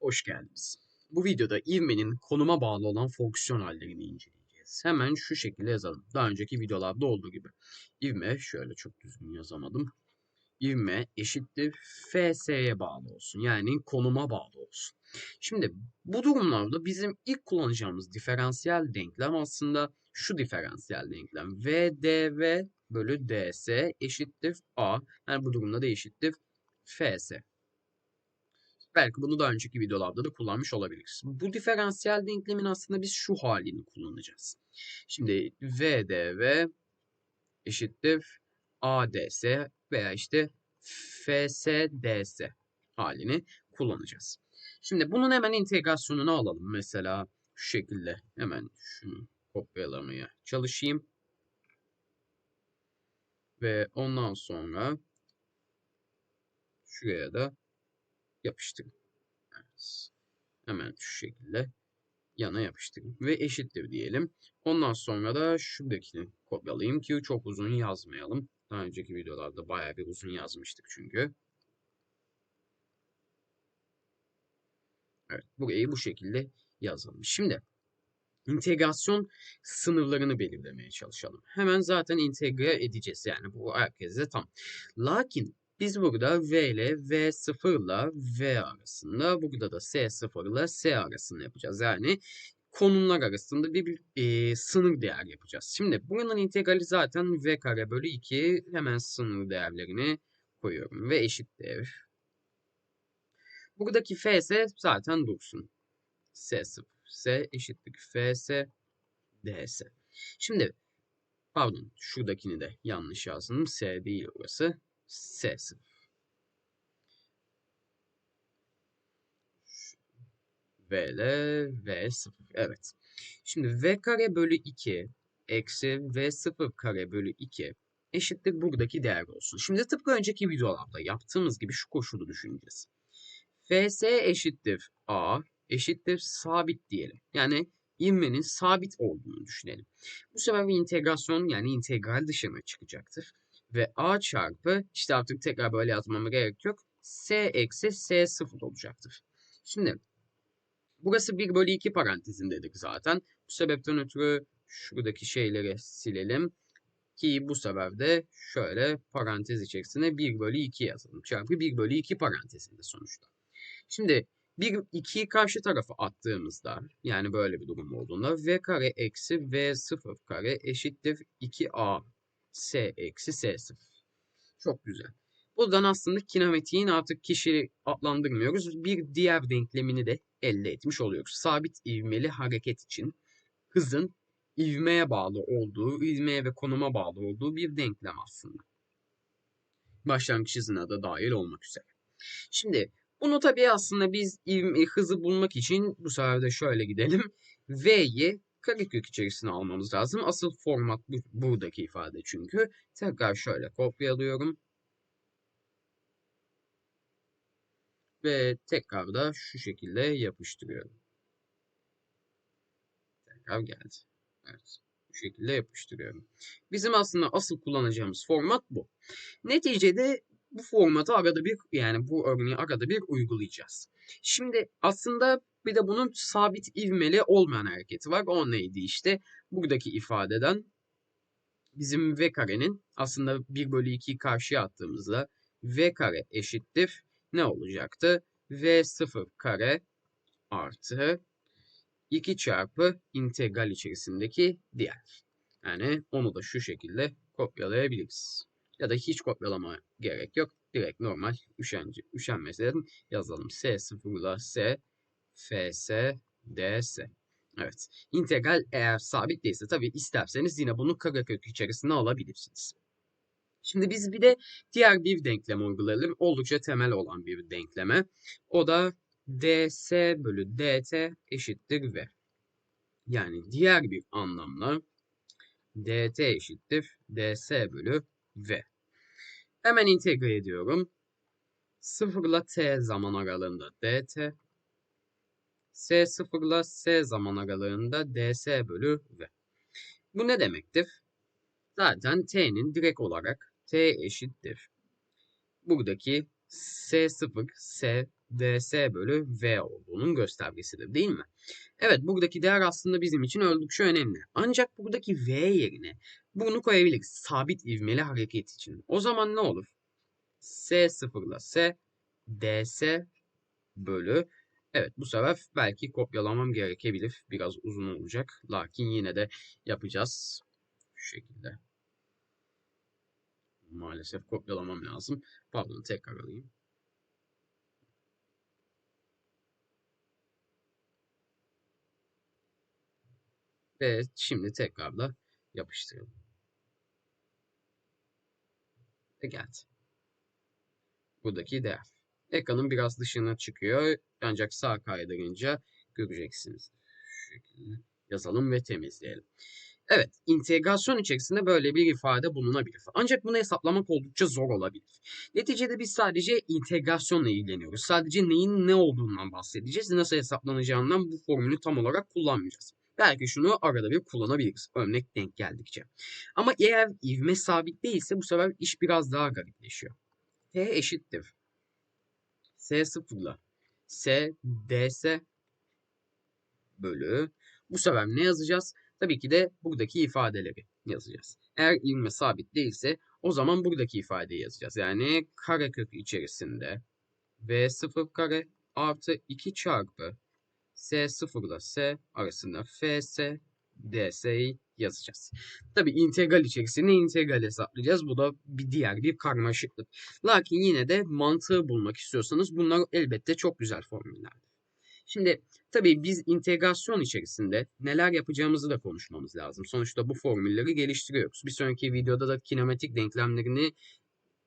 Hoş geldiniz. Bu videoda ivmenin konuma bağlı olan fonksiyon hallerini inceleyeceğiz. Hemen şu şekilde yazalım. Daha önceki videolarda olduğu gibi. İvme, şöyle çok düzgün yazamadım. İvme eşittir FS'ye bağlı olsun. Yani konuma bağlı olsun. Şimdi bu durumlarda bizim ilk kullanacağımız diferansiyel denklem aslında şu diferansiyel denklem. VDV bölü DS eşittir A. Yani bu durumda da eşittir FS. Belki bunu daha önceki videolarda da kullanmış olabiliriz. Bu diferansiyel denklemin aslında biz şu halini kullanacağız. Şimdi VDV eşittir ADS veya işte FSDS halini kullanacağız. Şimdi bunun hemen integrasyonunu alalım. Mesela şu şekilde hemen şunu kopyalamaya çalışayım. Ve ondan sonra şuraya da yapıştırın. Evet. Hemen şu şekilde yana yapıştırın. Ve eşittir diyelim. Ondan sonra da şuradakini kopyalayayım ki çok uzun yazmayalım. Daha önceki videolarda bayağı bir uzun yazmıştık çünkü. Evet, burayı bu şekilde yazalım. Şimdi integrasyon sınırlarını belirlemeye çalışalım. Hemen zaten integre edeceğiz yani bu herkese tam. Lakin biz burada V ile V0 ile V arasında, burada da S0 ile S arasında yapacağız. Yani konumlar arasında bir, bir e, sınır değer yapacağız. Şimdi buranın integrali zaten V kare bölü 2. Hemen sınır değerlerini koyuyorum. Ve eşittir. Buradaki Fs zaten dursun. S0. S eşittir Fs ds. Şimdi pardon şuradakini de yanlış yazdım. S değil orası. S0. V ile V0. Evet. Şimdi V kare bölü 2 eksi V0 kare bölü 2 eşittir buradaki değer olsun. Şimdi tıpkı önceki videolarda yaptığımız gibi şu koşulu düşüneceğiz. Fs eşittir A eşittir sabit diyelim. Yani ivmenin sabit olduğunu düşünelim. Bu sefer bir integrasyon yani integral dışına çıkacaktır. Ve A çarpı işte artık tekrar böyle yazmama gerek yok. S eksi S sıfır olacaktır. Şimdi burası 1 bölü 2 parantezindedik zaten. Bu sebepten ötürü şuradaki şeyleri silelim. Ki bu sefer de şöyle parantez içerisine 1 bölü 2 yazalım. Çarpı 1 bölü 2 parantezinde sonuçta. Şimdi bir 2'yi karşı tarafa attığımızda yani böyle bir durum olduğunda v kare eksi v sıfır kare eşittir 2a s eksi s sıfır. Çok güzel. Buradan aslında kinematiğin artık kişi adlandırmıyoruz. Bir diğer denklemini de elde etmiş oluyoruz. Sabit ivmeli hareket için hızın ivmeye bağlı olduğu, ivmeye ve konuma bağlı olduğu bir denklem aslında. Başlangıç hızına da dahil olmak üzere. Şimdi bunu tabii aslında biz ivme, hızı bulmak için bu sefer de şöyle gidelim. V'yi karekök içerisine almamız lazım. Asıl format bu, buradaki ifade çünkü. Tekrar şöyle kopyalıyorum. Ve tekrar da şu şekilde yapıştırıyorum. Tekrar geldi. Evet. Bu şekilde yapıştırıyorum. Bizim aslında asıl kullanacağımız format bu. Neticede bu formatı arada bir yani bu örneği arada bir uygulayacağız. Şimdi aslında bir de bunun sabit ivmeli olmayan hareketi var. O neydi işte? Buradaki ifadeden bizim v karenin aslında 1 bölü 2'yi karşıya attığımızda v kare eşittir ne olacaktı? v 0 kare artı 2 çarpı integral içerisindeki diğer. Yani onu da şu şekilde kopyalayabiliriz. Ya da hiç kopyalama gerek yok. Direkt normal üşenci, üşenmeseden yazalım. S0 ile S, FS, DS. Evet. İntegral eğer sabit değilse tabii isterseniz yine bunu karekök içerisine alabilirsiniz. Şimdi biz bir de diğer bir denklem uygulayalım. Oldukça temel olan bir denkleme. O da ds bölü dt eşittir v. Yani diğer bir anlamda dt eşittir ds bölü v. Hemen integre ediyorum. 0 ile t zaman aralığında dt. S 0 ile S zaman aralığında ds bölü v. Bu ne demektir? Zaten t'nin direkt olarak t eşittir. Buradaki S0 S ds bölü v olduğunun göstergesidir değil mi? Evet buradaki değer aslında bizim için oldukça önemli. Ancak buradaki v yerine bunu koyabiliriz. Sabit ivmeli hareket için. O zaman ne olur? S sıfırla S ds bölü Evet bu sefer belki kopyalamam gerekebilir. Biraz uzun olacak. Lakin yine de yapacağız. Şu şekilde. Maalesef kopyalamam lazım. Pardon tekrar alayım. Ve şimdi tekrar da yapıştıralım. Ve geldi. Buradaki değer. Ekranın biraz dışına çıkıyor. Ancak sağ kaydırınca göreceksiniz. Şu şekilde yazalım ve temizleyelim. Evet, integrasyon içerisinde böyle bir ifade bulunabilir. Ancak bunu hesaplamak oldukça zor olabilir. Neticede biz sadece integrasyonla ilgileniyoruz. Sadece neyin ne olduğundan bahsedeceğiz. Nasıl hesaplanacağından bu formülü tam olarak kullanmayacağız. Belki şunu arada bir kullanabiliriz. Örnek denk geldikçe. Ama eğer ivme sabit değilse bu sefer iş biraz daha garipleşiyor. T eşittir. S sıfırla S ds bölü. Bu sefer ne yazacağız? Tabii ki de buradaki ifadeleri yazacağız. Eğer ivme sabit değilse o zaman buradaki ifadeyi yazacağız. Yani karekök içerisinde v0 kare artı 2 çarpı s0 ile s arasında fs ds'yi yazacağız. Tabi integral içerisinde integral hesaplayacağız. Bu da bir diğer bir karmaşıklık. Lakin yine de mantığı bulmak istiyorsanız bunlar elbette çok güzel formüllerdir. Şimdi tabii biz integrasyon içerisinde neler yapacağımızı da konuşmamız lazım. Sonuçta bu formülleri geliştiriyoruz. Bir sonraki videoda da kinematik denklemlerini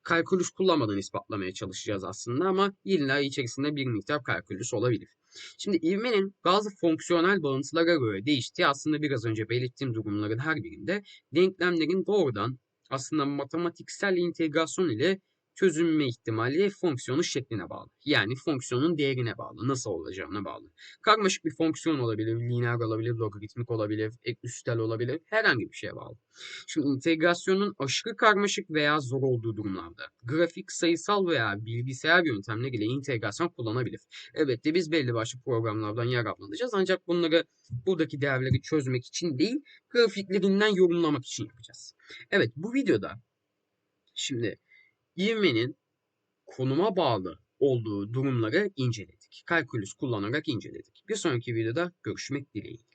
kalkülüs kullanmadan ispatlamaya çalışacağız aslında ama illa içerisinde bir miktar kalkülüs olabilir. Şimdi ivmenin bazı fonksiyonel bağıntılara göre değiştiği aslında biraz önce belirttiğim durumların her birinde denklemlerin doğrudan aslında matematiksel integrasyon ile çözülme ihtimali fonksiyonu şekline bağlı. Yani fonksiyonun değerine bağlı. Nasıl olacağına bağlı. Karmaşık bir fonksiyon olabilir, lineer olabilir, logaritmik olabilir, üstel olabilir. Herhangi bir şeye bağlı. Şimdi integrasyonun aşırı karmaşık veya zor olduğu durumlarda grafik, sayısal veya bilgisayar yöntemler ile integrasyon kullanabilir. Elbette biz belli başlı programlardan yararlanacağız ancak bunları buradaki değerleri çözmek için değil, grafiklerinden yorumlamak için yapacağız. Evet bu videoda şimdi ivmenin konuma bağlı olduğu durumları inceledik. Kalkülüs kullanarak inceledik. Bir sonraki videoda görüşmek dileğiyle.